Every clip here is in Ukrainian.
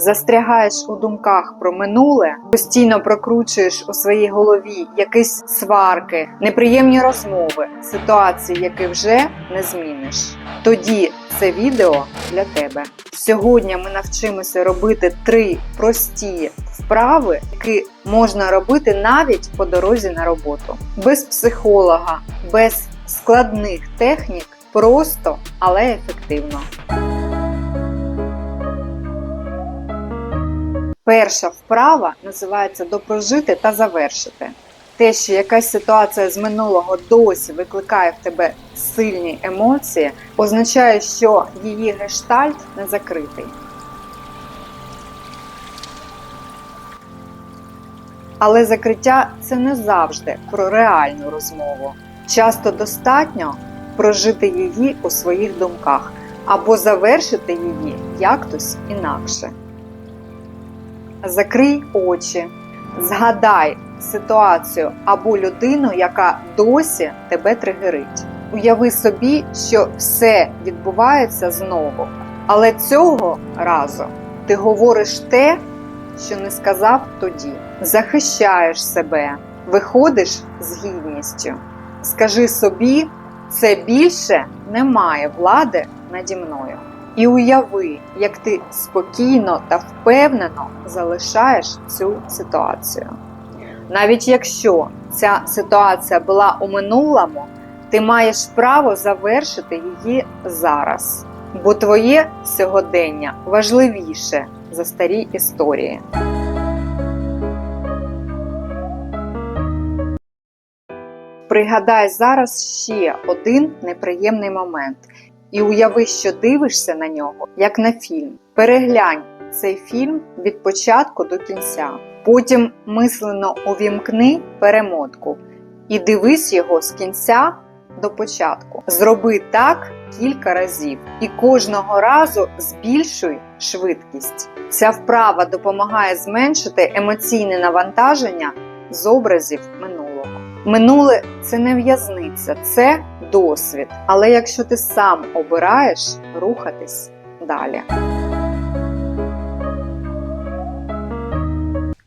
застрягаєш у думках про минуле, постійно прокручуєш у своїй голові якісь сварки, неприємні розмови, ситуації, які вже не зміниш. Тоді це відео для тебе. Сьогодні ми навчимося робити три прості вправи, які можна робити навіть по дорозі на роботу, без психолога, без складних технік, просто, але ефективно. Перша вправа називається допрожити та завершити. Те, що якась ситуація з минулого досі викликає в тебе сильні емоції, означає, що її гештальт не закритий. Але закриття це не завжди про реальну розмову. Часто достатньо прожити її у своїх думках або завершити її якось інакше. Закрий очі, згадай ситуацію або людину, яка досі тебе тригерить. Уяви собі, що все відбувається знову, але цього разу ти говориш те, що не сказав тоді. Захищаєш себе, виходиш з гідністю. Скажи собі, це більше не має влади наді мною. І уяви, як ти спокійно та впевнено залишаєш цю ситуацію. Навіть якщо ця ситуація була у минулому, ти маєш право завершити її зараз, бо твоє сьогодення важливіше за старі історії. Пригадай зараз ще один неприємний момент і уяви, що дивишся на нього, як на фільм. Переглянь цей фільм від початку до кінця. Потім мислено увімкни перемотку і дивись його з кінця до початку. Зроби так кілька разів і кожного разу збільшуй швидкість. Ця вправа допомагає зменшити емоційне навантаження з образів минулого. Минуле це не в'язниця, це досвід. Але якщо ти сам обираєш рухатись далі.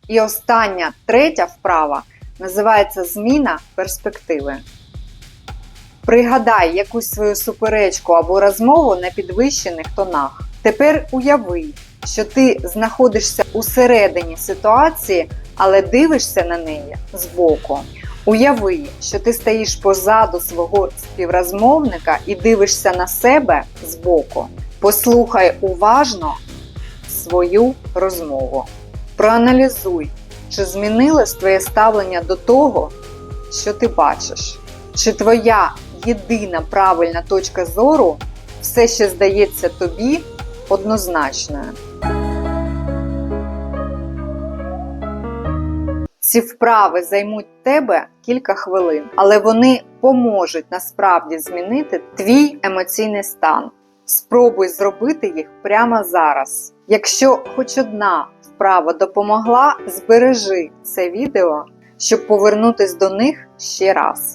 І остання третя вправа називається зміна перспективи. Пригадай якусь свою суперечку або розмову на підвищених тонах. Тепер уяви, що ти знаходишся усередині ситуації, але дивишся на неї збоку. Уяви, що ти стоїш позаду свого співрозмовника і дивишся на себе збоку. Послухай уважно свою розмову. Проаналізуй, чи змінилось твоє ставлення до того, що ти бачиш. Чи твоя єдина правильна точка зору все ще здається тобі однозначною. Ці вправи займуть тебе кілька хвилин, але вони поможуть насправді змінити твій емоційний стан. Спробуй зробити їх прямо зараз. Якщо хоч одна вправа допомогла, збережи це відео, щоб повернутись до них ще раз.